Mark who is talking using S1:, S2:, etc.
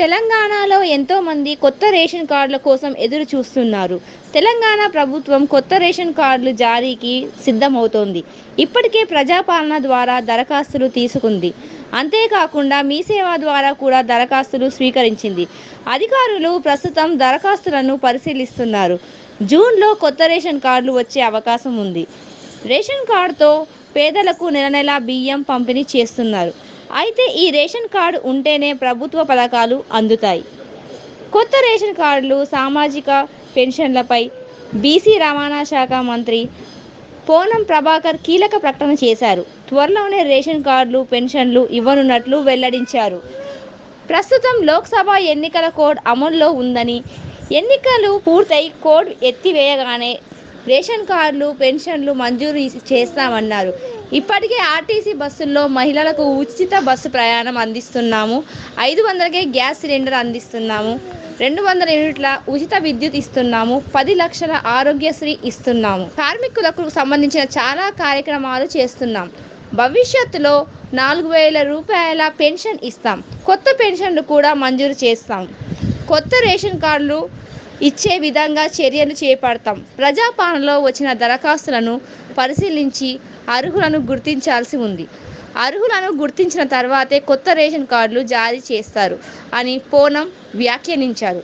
S1: తెలంగాణలో ఎంతో మంది కొత్త రేషన్ కార్డుల కోసం ఎదురు చూస్తున్నారు. తెలంగాణ ప్రభుత్వం కొత్త రేషన్ కార్డులు జారీకి సిద్ధమవుతోంది. ఇప్పటికే ప్రజాపాలన ద్వారా దరఖాస్తులు తీసుకుంది. అంతేకాకుండా మీ సేవ ద్వారా కూడా దరఖాస్తులు స్వీకరించింది. అధికారులు ప్రస్తుతం దరఖాస్తులను పరిశీలిస్తున్నారు. జూన్లో కొత్త రేషన్ కార్డులు వచ్చే అవకాశం ఉంది. రేషన్ కార్డుతో పేదలకు నెల నెలా బియ్యం పంపిణీ చేస్తున్నారు. అయితే ఈ రేషన్ కార్డు ఉంటేనే ప్రభుత్వ పథకాలు అందుతాయి. కొత్త రేషన్ కార్డులు సామాజిక పెన్షన్లపై బీసీ రవాణా శాఖ మంత్రి పోనం ప్రభాకర్ కీలక ప్రకటన చేశారు. త్వరలోనే రేషన్ కార్డులు పెన్షన్లు ఇవ్వనున్నట్లు వెల్లడించారు. ప్రస్తుతం లోక్సభ ఎన్నికల కోడ్ అమల్లో ఉందని ఎన్నికలు పూర్తయి కోడ్ ఎత్తివేయగానే రేషన్ కార్డులు పెన్షన్లు మంజూరు చేస్తామన్నారు. ఇప్పటికే ఆర్టీసీ బస్సుల్లో మహిళలకు ఉచిత బస్సు ప్రయాణం అందిస్తున్నాము. ఐదు వందలకే గ్యాస్ సిలిండర్ అందిస్తున్నాము. రెండు వందల యూనిట్ల ఉచిత విద్యుత్ ఇస్తున్నాము. పది లక్షల ఆరోగ్యశ్రీ ఇస్తున్నాము. కార్మికులకు సంబంధించిన చాలా కార్యక్రమాలు చేస్తున్నాం. భవిష్యత్తులో నాలుగు వేల రూపాయల పెన్షన్ ఇస్తాం. కొత్త పెన్షన్లు కూడా మంజూరు చేస్తాం. కొత్త రేషన్ కార్డులు ఇచ్చే విధంగా చర్యలు చేపడతాం. ప్రజాపాలనలో వచ్చిన దరఖాస్తులను పరిశీలించి అర్హులను గుర్తించాల్సి ఉంది. అర్హులను గుర్తించిన తర్వాతే కొత్త రేషన్ కార్డులు జారీ చేస్తారు అని పోనం వ్యాఖ్యానించారు.